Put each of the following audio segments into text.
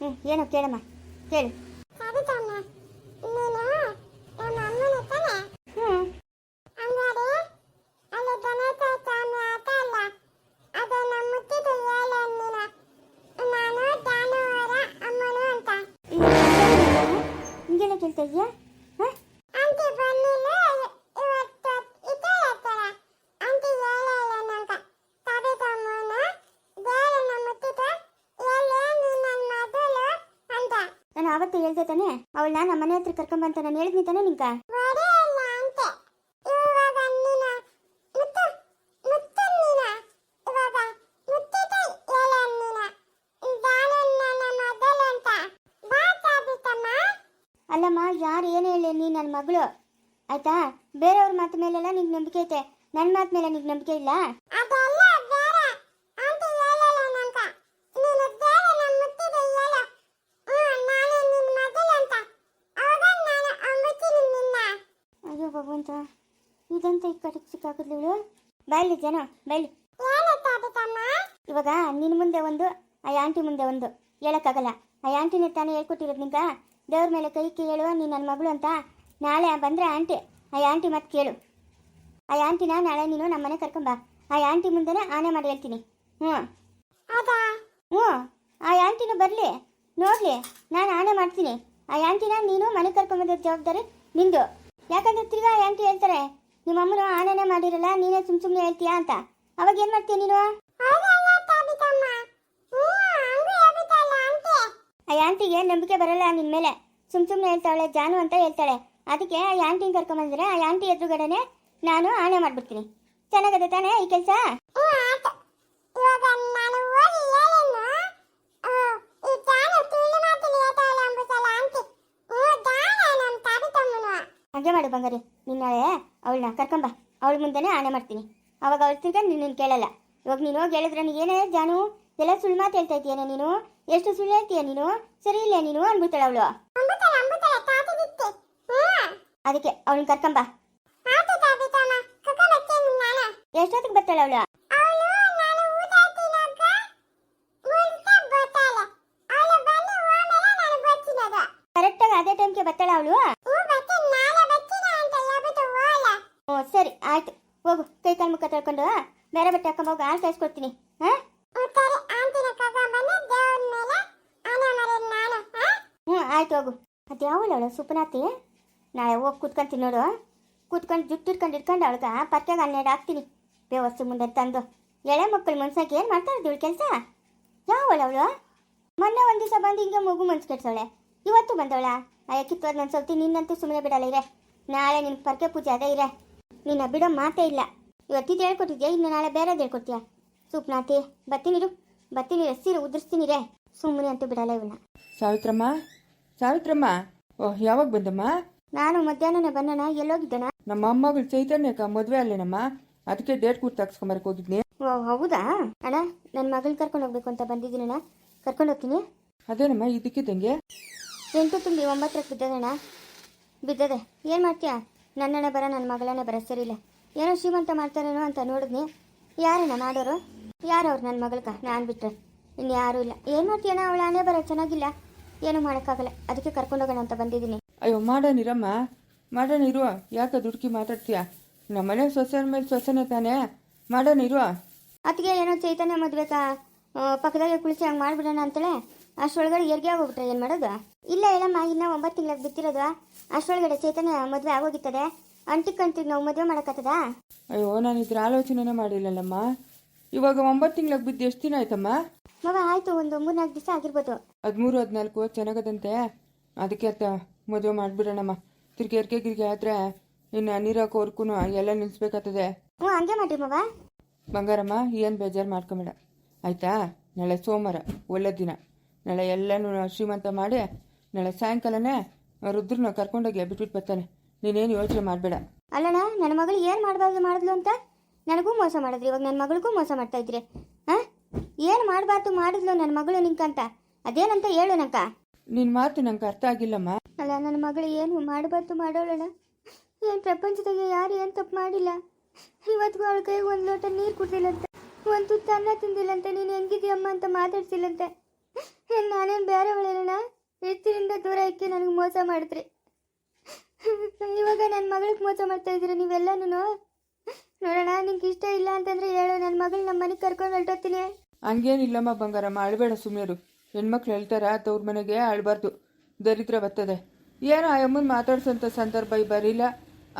ಹ್ಞೂ ಏನೋ ಕೇಳಮ್ಮ ಕೇಳು. ಸರಿತಮ್ಮ ನೀನು ನಮ್ಮ ಅಮ್ಮನ ತಾನೆ ಹ್ಞೂ ಹಂಗಾರೆ ಅಲ್ಲಿ ಗಣೇಶ ಸ್ವಾಮಿ ಆಟ ಅಲ್ಲ ಅದು ನಮ್ಮ ಮುತ್ತಿದ ಹೇಳು ನೀನು ನಾನು ಜಾನುವಾರ ಅಮ್ಮನು ಅಂತ ಹಿಂಗೆಲ್ಲ ಕೇಳ್ತಾ ಇದೆಯಾ ಹಾಂ ಆಂಟಿ ಬಂದಿಲ್ಲ ಇವತ್ತು ಇದೇ ಹೇಳ್ತಾರೆ ಆಂಟಿ ಹೇಳಲ್ಲ ನಂಗ ಸರಿತಮ್ಮನ ದೇವರು ನಮ್ಮ ಮುತ್ತಿದ ಹೇಳು ನೀನು ನನ್ನ ಮಗಳು ಅಂತ ನಾನು ಆವತ್ತು ಹೇಳ್ದೆ ತಾನೆ. ಅವಳನ್ನ ನಮ್ಮ ಮನೆ ಹತ್ರ ಕರ್ಕೊಂಬಂತ ನಾನು ಹೇಳಿದ್ನಿ ತಾನೆ ನಿಂಗ ಅಲ್ಲಮ್ಮ ಯಾರು ಏನು ಹೇಳಿ ನೀ ನನ್ನ ಮಗಳು? ಆಯ್ತಾ? ಬೇರೆಯವ್ರ ಮಾತ ಮೇಲೆಲ್ಲ ನಿಂಗೆ ನಂಬಿಕೆ ಐತೆ. ನನ್ನ ಮಾತು ಮೇಲೆ ನಿಂಗೆ ನಂಬಿಕೆ ಇಲ್ಲ ಅದೆಲ್ಲ ಬೇರೆ ಆಂಟಿ ಹೇಳಲ್ಲ ನಂಗ ನೀನು ಬೇರೆ ನಮ್ಮ ಮುತ್ತಿದ ಹೇಳು ಹ್ಞೂ ನಾನು ನಿನ್ನ ಮಗಳು ಅಂತ ಅವಾಗ ನಾನು ಅಂಬುತ್ತೀನಿ ನಿನ್ನ ಅಯ್ಯೋ ಭಗವಂತ ಇದಂತ ಈ ಕಡೆಗೆ ಸಿಕ್ಕಾಕಿದ್ಲು ಬೈಲಿ ಜನ ಬಯಲಿ. ಇವಾಗ ನಿನ್ನ ಮುಂದೆ ಒಂದು ಆ ಆಂಟಿ ಮುಂದೆ ಒಂದು. ಹೇಳಕ್ಕಾಗಲ್ಲ. ಆ ಆಂಟಿನೇ ತಾನೇ ಹೇಳ್ಕೊಟ್ಟಿರೋದು ನಿಂಗ? ದೇವ್ರ ಮೇಲೆ ಕೈ ಕೇಳು ನೀನು ನನ್ನ ಮಗಳು ಅಂತ. ನಾಳೆ ಬಂದರೆ ಆಂಟಿ ಆ ಆಂಟಿ ಮತ್ತೆ ಕೇಳು. ಆ ಆಂಟಿನ ನಾಳೆ ನೀನು ನಮ್ಮ ಮನೆ ಕರ್ಕೊಂಬ ಆ ಆಂಟಿ ಮುಂದೆನೇ ಆನೆ ಮಾಡಿ ಹೇಳ್ತೀನಿ. ಹ್ಞೂ. ಹ್ಞೂ. ಆ ಆಂಟಿನ ಬರಲಿ. ನೋಡ್ಲಿ. ನಾನು ಆನೆ ಮಾಡ್ತೀನಿ. ಆ ಆಂಟಿನ ನೀನು ಮನೆ ಕರ್ಕೊಂಬಂದ ಜವಾಬ್ದಾರಿ ನಿಂದು. ಯಾಕಂದ್ರೆ ತಿರ್ಗಾ ಆಂಟಿ ಹೇಳ್ತಾರೆ, ನಿಮ್ಮ ಅಮ್ಮನ ಆನೆನೆ ಮಾಡಿರಲ್ಲ, ನೀನೇ ಸುಮ್ ಸುಮ್ನೆ ಹೇಳ್ತೀಯಾ ಅಂತ. ಅವಾಗ ಏನು ಮಾಡ್ತೀಯ ನೀನು? ಆ ಆಂಟಿಗೆ ನಂಬಿಕೆ ಬರಲ್ಲ ನಿನ್ನ ಮೇಲೆ. ಸುಮ್ ಸುಮ್ನೆ ಹೇಳ್ತಾಳೆ, ಜಾನು ಅಂತ ಹೇಳ್ತಾಳೆ. ಅದಕ್ಕೆ ಆ ಆಂಟಿನ ಕರ್ಕೊಂಬಂದ್ರೆ ಆ ಆಂಟಿ ಎದುರುಗಡೆನೆ ನಾನು ಆಣೆ ಮಾಡ್ಬಿಡ್ತೀನಿ. ಚೆನ್ನಾಗದೆ ತಾನೇ ಈ ಕೆಲಸ ಹ್ಞೂ ಆಯ್ತು ಇವಾಗ ನಾನು ಹೋಗಿ ಹೇಳೇನು ಈ ದಾನ ತುಳು ಮಾತಲ್ಲಿ ಹೇಳ್ತಾವಲ್ಲ ಅಂಬುತ್ತಲ್ಲ ಆಂಟಿ ಹ್ಞೂ ದಾನ ನಮ್ಮ ಸಾಬಿತಮ್ಮನು ಹಾಗೆ ಮಾಡು ಬಂಗಾರಿ ನೀನು ನಾಳೆ ಅವಳನ್ನ ಕರ್ಕೊಂಬ. ಅವಳ ಮುಂದೆನೇ ಆಣೆ ಮಾಡ್ತೀನಿ. ಅವಾಗ ಅವಳು ತಿಂಕ ನಿನ್ನ ಕೇಳಲ್ಲ. ಇವಾಗ ನೀನು ಹೋಗಿ ಹೇಳಿದ್ರೆ ಏನೇ ಜಾನು? ಎಲ್ಲ ಸುಳ್ಳು ಮಾತು ಹೇಳ್ತಾ ಇದೀಯ ನೀನು? ಎಷ್ಟು ಸುಳ್ಳು ಹೇಳ್ತೀಯ ನೀನು? ಸರಿ ಇಲ್ಲ ನೀನು ಅನ್ಬಿಡ್ತಾಳೆ ಅವಳು. ಅದಕ್ಕೆ ಅವಳನ್ನ ಕರ್ಕೊಂಬ. ಎಷ್ಟೊತ್ತಿಗೆ ಬರ್ತಾಳೆ ಅವಳು? ಕರೆಕ್ಟಾಗಿ ಅದೇ ಟೈಮ್ಗೆ ಬರ್ತಾಳೆ ಅವಳು? ಸರಿ ಆಯ್ತು. ಹೋಗು ಕೈ ಕಾಲು ಮುಖ ತೊಳ್ಕೊಂಡು ಬೇರೆ ಬಟ್ಟೆ ಹಾಕೊಂಡ್ ಹೋಗು ಹಾಲು ಕಾಯಿಸ್ಕೊಡ್ತೀನಿ ಹ್ಞೂ ಆಯ್ತು ಹೋಗು. ಅದು ಯಾವಳು ಅವಳು? ಸುಪನಾತಿ? ನಾಳೆ ಹೋಗಿ ಕೂತ್ಕೊಂತೀನಿ ನೋಡು ಕೂತ್ಕೊಂಡು ಜುಟ್ಟು ಇಟ್ಕೊಂಡು ಇಟ್ಕೊಂಡು ಅವಳಿಗೆ ಪರ್ಕೆಗೆ ಹನ್ನೆರಡು ಹಾಕ್ತೀನಿ. ವ್ಯವಸ್ಥೆ ಮುಂದೆ ತಂದು. ಎಳೆ ಮಕ್ಕಳು ಮನ್ಸಾಗಿ ಏನು ಮಾಡ್ತಾರೆ ದುಡ್ಡು ಕೆಲಸ? ಯಾವಳು ಅವಳು? ಮೊನ್ನೆ ಒಂದು ದಿವಸ ಬಂದು ಹಿಂಗೆ ಮಗು ಮನ್ಸು ಕೆಡ್ಸವಳೆ. ಇವತ್ತು ಬಂದವಳ? ಅಯ್ಯ ಕಿತ್ತೋದು ನನ್ನ ಸೌತಿ ನಿನ್ನಂತೂ ಸುಮ್ಮನೆ ಬಿಡಲ್ಲ ಇರೇ. ನಾಳೆ ನಿನ್ನ ಪರ್ಕೆ ಪೂಜೆ ಅದೇ ಇರೆ. ನಿನ್ನ ಬಿಡೋ ಮಾತೇ ಇಲ್ಲ. ಇವತ್ತಿದ್ದು ಹೇಳ್ಕೊಟ್ಟಿದ್ಯಾ ಇನ್ನು ನಾಳೆ ಬೇರೆದು ಹೇಳ್ಕೊಡ್ತೀಯಾ? ಸುಪ್ನಾತಿ ಬರ್ತೀನಿರು ಬರ್ತೀನಿ ಹಸಿರು ಉದುರಿಸ್ತೀನಿ ರೇ ಸುಮ್ಮನೆ ಅಂತೂ ಬಿಡಲ್ಲ ಇವನ್ನ. ಸಾವಿತ್ರಮ್ಮ? ಸಾವಿತ್ರಮ್ಮ? ಓಹ್ ಯಾವಾಗ ಬಂದಮ್ಮ? ನಾನು ಮಧ್ಯಾಹ್ನನೇ ಬಂದಣ ಎಲ್ಲೋಗಿದ್ದಣ ನಮ್ಮ ಅಮ್ಮಗಳು ಚೈತನ್ಯಕ್ಕ ಮದುವೆ ಅಲ್ಲೇನಮ್ಮ? ಅದಕ್ಕೆ ಡೇಟ್ ಕೂತ್ ತಗ್ಸ್ಕೊಂಬರಕ್ ಹೋಗಿದ್ನಿ. ಓ ಹೌದಾ? ಅಣ್ಣ ನನ್ನ ಮಗಳನ್ನ ಕರ್ಕೊಂಡು ಹೋಗ್ಬೇಕು ಅಂತ ಬಂದಿದ್ದೀನಣ್ಣ. ಕರ್ಕೊಂಡು ಹೋಗ್ತೀನಿ. ಅದೇನಮ್ಮ ಇದಕ್ಕಿದ್ದಂಗೆ? ಎಂಟು ತುಂಬಿ ಒಂಬತ್ತರಕ್ಕೆ ಬಿದ್ದದಣ್ಣ. ಬಿದ್ದದೆ. ಏನು ಮಾಡ್ತೀಯಾ? ನನ್ನಣ್ಣ ಬರ ನನ್ನ ಮಗಳನ್ನೇ ಬರ ಸರಿಲ್ಲ ಏನೋ ಶ್ರೀಮಂತ ಮಾಡ್ತಾರೇನೋ ಅಂತ ನೋಡಿದ್ನಿ. ಯಾರಣ್ಣ ಮಾಡೋರು? ಯಾರು ಅವ್ರು ನನ್ನ ಮಗಳಕ್ಕ ನಾನು ಬಿಟ್ಟರೆ ಇನ್ನು ಯಾರೂ ಇಲ್ಲ. ಏನು ಮಾಡ್ತೀಯಣ್ಣ? ಅವಳ ಹಣೆ ಬರ ಚೆನ್ನಾಗಿಲ್ಲ. ಏನೂ ಮಾಡೋಕ್ಕಾಗಲ್ಲ. ಅದಕ್ಕೆ ಕರ್ಕೊಂಡೋಗೋಣ ಅಂತ ಬಂದಿದ್ದೀನಿ. ಅಯ್ಯೋ ಮಾಡೋಣಿರಮ್ಮ ಮಾಡೋಣ ಇರುವ. ಯಾಕೆ ದುಡುಕಿ ಮಾತಾಡ್ತೀಯ? ನಮ್ಮನೆ ಸೊಸೆ ಮೇಲೆ ಸೊಸೆನೇ ತಾನೇ. ಮಾಡೋಣ ಇರುವ. ಅದಕ್ಕೆ ಏನೋ ಚೈತನ್ಯ ಮದ್ಬೇಕಾ ಪಕ್ಕದಾಗೆ ಕುಳಿಸಿ ಹಂಗೆ ಮಾಡಿಬಿಡೋಣ ಅಂತೇಳಿ. ಅಷ್ಟರೊಳಗಡೆ ಎರ್ಗೆ ಆಗೋಗ್ಬಿಟ್ರೆ ಏನು ಮಾಡೋದು? ಇಲ್ಲ ಹೇಳಮ್ಮ ಇನ್ನ ಒಂಬತ್ತು ತಿಂಗಳಿಗೆ ಬಿತ್ತಿರೋದು ಅಷ್ಟೊಳಗಡೆ ಚೈತನ್ಯ ಮದುವೆ ಆಗೋಗಿತ್ತದೆ. ಅಂಟಿಕಂತಿಗೆ ನಾವು ಮದುವೆ ಮಾಡೋಕ್ಕತ್ತದ ಅಯ್ಯೋ ನಾನು ಇದ್ರ ಆಲೋಚನೆನೇ ಮಾಡಿಲ್ಲಲ್ಲಮ್ಮ ಇವಾಗ ಒಂಬತ್ತು ತಿಂಗಳಿಗೆ ಬಿದ್ದು ಎಷ್ಟು ದಿನ ಆಯ್ತಮ್ಮ? ಮಗ ಆಯಿತು ಒಂದು ಮೂರ್ನಾಲ್ಕು ದಿವಸ ಆಗಿರ್ಬೋದು. ಹದಿಮೂರು ಹದಿನಾಲ್ಕು ಚೆನ್ನಾಗದಂತೆ. ಅದಕ್ಕೆ ಅತ್ತ ಮದುವೆ ಮಾಡಿಬಿಡೋಣಮ್ಮ. ತಿರ್ಗಿ ಎರ್ಗೆ ಗಿರ್ಗೆ ಆದ್ರೆ ಇನ್ನು ನೀರಾಕೋರ್ಕು ಎಲ್ಲ ನಿಲ್ಲಿಸ್ಬೇಕಾಗ್ತದೆ ಹ್ಞೂ ಹಂಗೆ ಮಾಡಿ ಮಗ. ಬಂಗಾರಮ್ಮ ಏನು ಬೇಜಾರು ಮಾಡ್ಕೊಂಬೇಡ. ಆಯಿತಾ? ನಾಳೆ ಸೋಮವಾರ ಒಳ್ಳೆ ದಿನ. ನಾಳೆ ಎಲ್ಲನೂ ಶ್ರೀಮಂತ ಮಾಡಿ ನಾಳೆ ಸಾಯಂಕಾಲನೇ ರುದ್ರನ ಕರ್ಕೊಂಡೋಗಿ ಬಿಟ್ಬಿಟ್ಟು ಬರ್ತಾನೆ. ನೀನೇನು ಯೋಚನೆ ಮಾಡಬೇಡ. ಅಲ್ಲಣ್ಣ ನನ್ನ ಮಗಳು ಏನು ಮಾಡಬಾರ್ದು ಮಾಡಿದ್ಲು ಅಂತ? ನನಗೂ ಮೋಸ ಮಾಡಿದ್ರಿ ಇವಾಗ ನನ್ನ ಮಗಳಿಗೂ ಮೋಸ ಮಾಡ್ತಾ ಇದ್ರಿ ಹಾಂ? ಏನು ಮಾಡಬಾರ್ದು ಮಾಡಿದ್ಲು ನನ್ನ ಮಗಳು ನಿಂಕಂತ? ಅದೇನಂತ ಹೇಳು ನಂಕ. ನಿನ್ನ ಮಾತು ನಂಗೆ ಅರ್ಥ ಆಗಿಲ್ಲಮ್ಮ. ಅಲ್ಲ ನನ್ನ ಮಗಳು ಏನು ಮಾಡಬಾರ್ದು ಮಾಡೋಳಣ್ಣ ಏನು ಪ್ರಪಂಚದಾಗ ಯಾರು ಏನು ತಪ್ಪು ಮಾಡಿಲ್ಲ. ಇವತ್ತಿಗೂ ಅವಳ ಕೈಗೆ ಒಂದು ಲೋಟ ನೀರು ಕುಡ್ದಿಲ್ಲಂತೆ ಒಂದು ತುತ್ತು ಅನ್ನ ತಿಂದಿಲ್ಲಂತೆ. ನೀನು ಹೆಂಗಿದೀಯಮ್ಮ ಅಂತ ಮಾತಾಡ್ಸಿಲ್ಲಂತೆ. ನಾನೇನು ಬೇರೆ ಹೆಚ್ಚಿನಿಂದ ದೂರ ಇಕ್ಕಿ ನನಗೆ ಮೋಸ ಮಾಡಿದ್ರಿ. ಇವಾಗ ನನ್ನ ಮಗಳಿಗೆ ಮೋಸ ಮಾಡ್ತಾ ಇದ್ದೀರಿ ನೀವೆಲ್ಲನೂ ನೋಡೋಣ ನಿಂಗೆ ಇಷ್ಟ ಇಲ್ಲ ಅಂತಂದ್ರೆ ಹೇಳು ನನ್ನ ಮಗಳು ನಮ್ಮ ಮನೆಗೆ ಕರ್ಕೊಂಡು ಹೊರಟೋಗ್ತೀನಿ. ಹಂಗೇನಿಲ್ಲಮ್ಮ ಬಂಗಾರಮ್ಮ ಅಳಬೇಡ ಸುಮ್ಮನೆರು ಹೆಣ್ಮಕ್ಳು ಹೇಳ್ತಾರ, ತವ್ರ ಮನೆಗೆ ಅಳಬಾರ್ದು. ದರಿದ್ರ ಬರ್ತದೆ ಏನೋ ಆ ಅಮ್ಮನ ಮಾತಾಡ್ಸೋಂಥ ಸಂದರ್ಭ ಈ ಬರಿಲ್ಲ.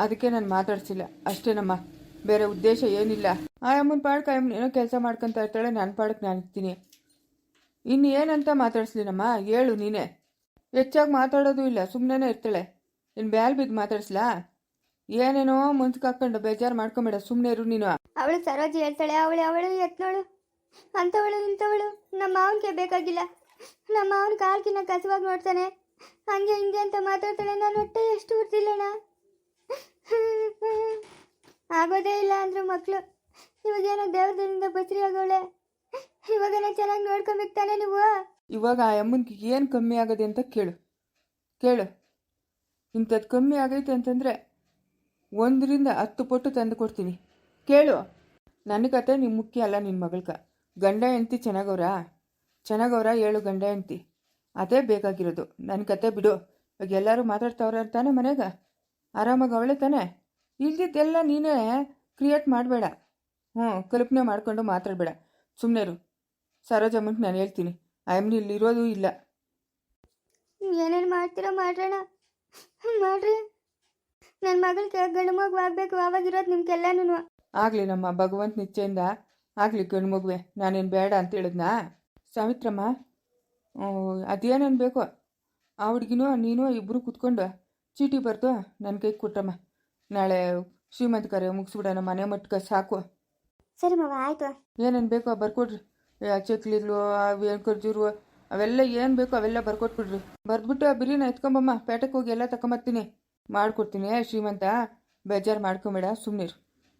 ಅದಕ್ಕೆ ನಾನು ಮಾತಾಡ್ಸಿಲ್ಲ. ಅಷ್ಟೇನಮ್ಮ. ಬೇರೆ ಉದ್ದೇಶ ಏನಿಲ್ಲ. ಆ ಅಮ್ಮನ ಪಾಡ್ಕ ಅಮ್ಮನ ಏನೋ ಕೆಲಸ ಮಾಡ್ಕೊಂತ ಇರ್ತಾಳೆ ನನ್ನ ಪಾಡಕ್ಕೆ ನಾನು ಇರ್ತೀನಿ. ಇನ್ನು ಏನಂತ ಮಾತಾಡ್ಸ್ಲಿನಮ್ಮ? ಹೇಳು ನೀನೇ. ಹೆಚ್ಚಾಗಿ ಮಾತಾಡೋದು ಇಲ್ಲ ಸುಮ್ಮನೆ ಇರ್ತಾಳೆ. ಇನ್ನು ಬ್ಯಾಲ್ ಬಿದ್ದು ಮಾತಾಡ್ಸ್ಲಾ? ಏನೇನೋ ಹಾಕೊಂಡು ಬೇಜಾರು ಮಾಡ್ಕೊಂಬೇಡ ಸುಮ್ಮನೆ ಇರು ನೀನು. ಅವಳು ಸರೋಜಿ ಹೇಳ್ತಾಳೆ, ಅವಳು ಅವಳು ಎತ್ನೋಳು. ಅಂತವಳು ನಿಂತವಳು ನಮ್ಮ ಮಾವನಿಗೆ ಬೇಕಾಗಿಲ್ಲ. ನಮ್ಮ ಮಾವನ ಕಾಲ್ಕಿನ ಕಸವಾಗಿ ನೋಡ್ತಾನೆ. ಹಂಗೆ ಹಿಂಗೆ ಅಂತ ಮಾತಾಡ್ತಾಳೆ, ನಾನು ಹೊಟ್ಟೆ ಎಷ್ಟು ಉರ್ತಿಲ್ಲಣ್ಣ ಆಗೋದೇ ಇಲ್ಲ ಅಂದ್ರು ಮಕ್ಕಳು ಇವಾಗೇನೋ ದೇವ್ರದಿಂದ ಬಸರಿ ಆಗೋಳೆ. ಇವಾಗನೇ ಚೆನ್ನಾಗಿ ನೋಡ್ಕೊಬೇಕು ತಾನೆ ನೀವು? ಇವಾಗ ಆ ಅಮ್ಮನಿಗೆ ಏನು ಕಮ್ಮಿ ಆಗದೆ ಅಂತ ಕೇಳು. ಕೇಳು. ಇಂಥದ್ದು ಕಮ್ಮಿ ಆಗೈತೆ ಅಂತಂದರೆ ಒಂದರಿಂದ ಹತ್ತು ಪಟ್ಟು ತಂದು ಕೊಡ್ತೀನಿ. ಕೇಳು. ನನ್ನ ಕತೆ ನಿಮ್ಮ ಮುಖ್ಯ ಅಲ್ಲ ನಿನ್ನ ಮಗಳ್ಕ ಗಂಡ ಹೆಂಡ್ತಿ ಚೆನ್ನಾಗವ್ರಾ? ಚೆನ್ನಾಗವ್ರ ಹೇಳು ಗಂಡ ಹೆಂಡ್ತಿ. ಅದೇ ಬೇಕಾಗಿರೋದು. ನನ್ನ ಕತೆ ಬಿಡು. ಇವಾಗ ಎಲ್ಲರೂ ಮಾತಾಡ್ತಾವ್ರ ತಾನೆ ಮನೆಗ? ಆರಾಮಾಗಿ ಅವಳೆ ತಾನೆ? ಇಲ್ದಿದ್ದೆಲ್ಲ ನೀನೇ ಕ್ರಿಯೇಟ್ ಮಾಡಬೇಡ. ಹ್ಞೂ ಕಲ್ಪನೆ ಮಾಡಿಕೊಂಡು ಮಾತಾಡಬೇಡ. ಸುಮ್ಮನೆ ಇರು. ಸರೋಜಮ್ಮಂಗೆ ನಾನು ಹೇಳ್ತೀನಿ. ಆ ಇಲ್ಲಿರೋದು ಇಲ್ಲಿ ಇರೋದು ಇಲ್ಲ. ಏನೇನು ಮಾಡ್ತೀರೋ ಮಾಡ್ರಣ ಮಾಡ್ರಿ. ನನ್ನ ಮಗಳಿಗೆ ಗಂಡು ಮಗು ಆಗಬೇಕು ಆವಾಗಿರೋದು ನಿಮ್ಗೆಲ್ಲನೂ ಆಗಲಿ ನಮ್ಮ ಭಗವಂತ ನಿಶ್ಚಯಿಂದ ಆಗಲಿ ಗಂಡು ಮಗುವೆ ನಾನೇನು ಬೇಡ ಅಂತ ಹೇಳಿದ್ನಾ? ಸಾವಿತ್ರಮ್ಮ ಅದೇನೇನು ಬೇಕೋ? ಆ ಹುಡುಗಿನೂ ನೀನು ಇಬ್ಬರು ಕುತ್ಕೊಂಡು ಚೀಟಿ ಬರ್ತೋ ನನ್ನ ಕೈಗೆ ಕೊಟ್ಟಮ್ಮ ನಾಳೆ ಶ್ರೀಮಂತ ಕರೆ ಮುಗಿಸ್ಬಿಡೋಣ ಮನೆ ಮಟ್ಕ ಸಾಕು. ಸರಿ ಮಾವ ಆಯಿತು. ಏನೇನು ಬೇಕೋ ಬರ್ಕೊಡ್ರಿ. ಚಕ್ಲಿಗಳು ಏನು ಖರ್ಜೂರು ಅವೆಲ್ಲ ಏನು ಬೇಕು ಅವೆಲ್ಲ ಬರ್ಕೊಟ್ಬಿಡ್ರಿ. ಬರ್ದ್ಬಿಟ್ಟು ಆ ಬಿರಿನ ಎತ್ಕೊಂಬಮ್ಮ ಪೇಟಕ್ಕೆ ಹೋಗಿ ಎಲ್ಲ ತಗೊಂಬರ್ತೀನಿ ಮಾಡ್ಕೊಡ್ತೀನಿ ಶ್ರೀಮಂತ. ಬೇಜಾರು ಮಾಡ್ಕೊಂಬೇಡ ಸುಮ್ಮನಿರು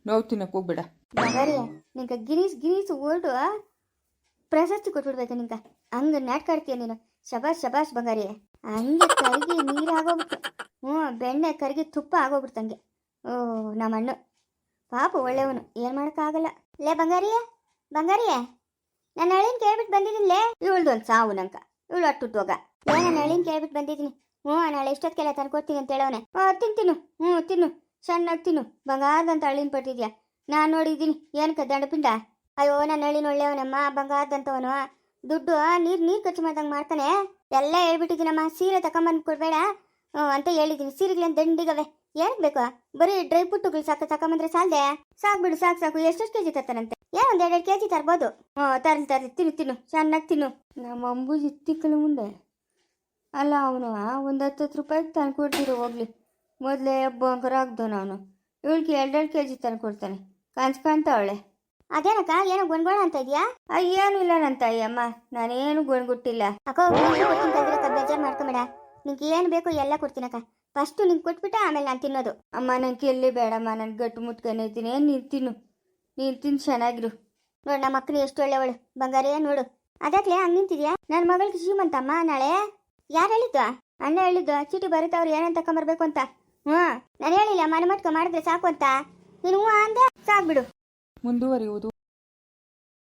ನೋವು ತಿನ್ನಕ್ಕೆ ಹೋಗ್ಬೇಡ. ಬಂಗಾರಿ ನಿಂಗೆ ಗಿರೀಶ್ ಗಿರೀಶ್ ಓಲ್ಡು ಪ್ರಶಸ್ತಿ ಕೊಟ್ಬಿಡ್ಬೇಕು ನಿಂಗೆ. ಹಂಗೆ ನಾಟ್ಕಾಡ್ತೀಯ ನೀನು. ಶಬಾಷ್ ಶಬಾಷ್ ಬಂಗಾರಿ. ಹಂಗೆ ಕರಿಗೆ ನೀರು ಆಗೋಗ್ಬಿಡ್ತು. ಹ್ಞೂ, ಬೆಣ್ಣೆ ಕರಿಗೆ ತುಪ್ಪ ಆಗೋಗ್ಬಿಡ್ತಂಗೆ ಓ ನಮ್ಮ ಅಣ್ಣ ಪಾಪ ಒಳ್ಳೆಯವನು, ಏನು ಮಾಡೋಕ್ಕಾಗಲ್ಲ. ಲೇ ಬಂಗಾರಿಯೇ ಬಂಗಾರಿ ನನ್ನ ಅಳಿನ್ ಕೇಳ್ಬಿಟ್ಟು ಬಂದಿದ್ದೀನಿ ಲೇ. ಇವಳ್ದು ಒಂದು ಸಾವು ನಂಕ ಇವಳು ಅಟ್ಟುಟ್ಟೋಗ ಏ ನನ್ನ ಅಳಿನ್ ಕೇಳ್ಬಿಟ್ಟು ಬಂದಿದ್ದೀನಿ. ಹ್ಞೂ ನಾಳೆ ಎಷ್ಟೊತ್ತಿಗೆಲ್ಲ ತಂದ್ಕೊಡ್ತೀನಿ ಅಂತ ಹೇಳವನೆ. ತಿನ್ನು ತಿನ್ನು ಹ್ಞೂ, ತಿನ್ನು. ಚೆನ್ನಾಗಿ ತಿನ್ನು. ಬಂಗಾರದಂತ ಹಳ್ಳಿನ ಪಟ್ಟಿದ್ಯಾ? ನಾನು ನೋಡಿದ್ದೀನಿ. ಏನಕ್ಕೆ, ದಂಡಪಿಂಡ? ಅಯ್ಯೋ, ನನ್ನ ಹಳ್ಳಿನ ಒಳ್ಳೆಯವನಮ್ಮ ಬಂಗಾರದಂತವನು ದುಡ್ಡು ನೀರು ನೀರು ಖರ್ಚು ಮಾಡ್ದಂಗೆ ಮಾಡ್ತಾನೆ. ಎಲ್ಲ ಹೇಳ್ಬಿಟ್ಟಿದ್ದೀನಮ್ಮ. ಸೀರೆ ತಗೊಂಬಂದು ಕೊಡಬೇಡ. ಹ್ಞೂ, ಅಂತ ಹೇಳಿದ್ದೀನಿ. ಸೀರೆಗಳೇನು ದಂಡಿಗವೆ. ಏನಕ್ಕೆ ಬೇಕು? ಬರೀ ಡ್ರೈ ಪುಟ್ಟುಗಳು ಸಾಕು ತಗೊಂಬಂದ್ರೆ ಸಾಲದೆ? ಸಾಕು ಬಿಡು, ಸಾಕು ಸಾಕು. ಎಷ್ಟೆಷ್ಟು ಕೆ ಜಿ ತರ್ತಾನಂತೆ? ಏನೋ ಒಂದು ಎರಡೆರಡು ಕೆ ಜಿ ತರ್ಬೋದು. ಹ್ಞೂ ತರಲಿ ತರಲಿ ತಿನ್ನು ತಿನ್ನು. ಚೆನ್ನಾಗಿ ತಿನ್ನು. ನಮ್ಮ ಅಂಬುಜಿ ತಿಕ್ಕಲ ಮುಂದೆ. ಅಲ್ಲ ಅವನು ಒಂದು ಹತ್ತು ಹತ್ತು ರೂಪಾಯಿಗೆ ತಂದು ಕೊಡ್ತಿರು ಹೋಗ್ಲಿ. ಮೊದಲೇ ಬಂಕರ ಆಗ್ದವನು ಅವನು ಇವಳಿಗೆ ಎರಡೆರಡು ಕೆ ಜಿ ತಂದು ಕೊಡ್ತಾನೆ ಕಾಣಿಸ್ಕೊಂತ ಅವಳೆ. ಅದೇನಕ್ಕ ಏನೋ ಗೊಂಡ್ಗೋಣ ಅಂತ ಇದೆಯಾ? ಅಯ್ಯೇನು ಇಲ್ಲ ನನ್ನ ತಾಯಿ ಅಮ್ಮ ನಾನೇನು ಗೊಂಡ್ಗುಟ್ಟಿಲ್ಲ ಅಕ್ಕ ಬೇಜಾರು ಮಾಡ್ಕೊಂಬೇಡ. ನಿಂಗೆ ಏನು ಬೇಕು ಎಲ್ಲ ಕೊಡ್ತೀನಕ್ಕ. ಫಸ್ಟು ನಿಂಗೆ ಕೊಟ್ಬಿಟ್ಟು ಆಮೇಲೆ ನಾನು ತಿನ್ನೋದು. ಅಮ್ಮ ನಂಗೆ ಎಲ್ಲಿ ಬೇಡಮ್ಮ. ನಾನು ಗಟ್ಟು ಮುಟ್ಕೊಂಡಿರ್ತೀನಿ ನೀನು ತಿನ್ನು. ನೀನು ತಿನ್ ಚೆನ್ನಾಗಿರು ನೋಡು, ನಮ್ಮ ಮಕ್ಕಳು ಎಷ್ಟು ಒಳ್ಳೆಯವಳು. ಬಂಗಾರೇ, ನೋಡು. ಅದಕ್ಕೆ ಹಂಗೆ ನಿಂತಿದ್ಯಾ? ನನ್ನ ಮಗಳಿಗೆ ಶ್ರೀಮಂತಮ್ಮ ನಾಳೆ. ಯಾರು ಹೇಳಿದ್ದು ಅಣ್ಣ ಹೇಳಿದ್ದು, ಚೀಟಿ ಬರುತ್ತೆ ಅವ್ರು ಏನಂತ ತಕೊಂಬರ್ಬೇಕು ಅಂತ. ಹ್ಞೂ. ನಾನು ಹೇಳಿಲ್ಲ, ಮನೆ ಮಾಡಿದ್ರೆ ಸಾಕು ಅಂತ. ನೀನು ಹ್ಞೂ ಅಂದೆ ಸಾಕು ಬಿಡು ಮುಂದುವರಿಯುವುದು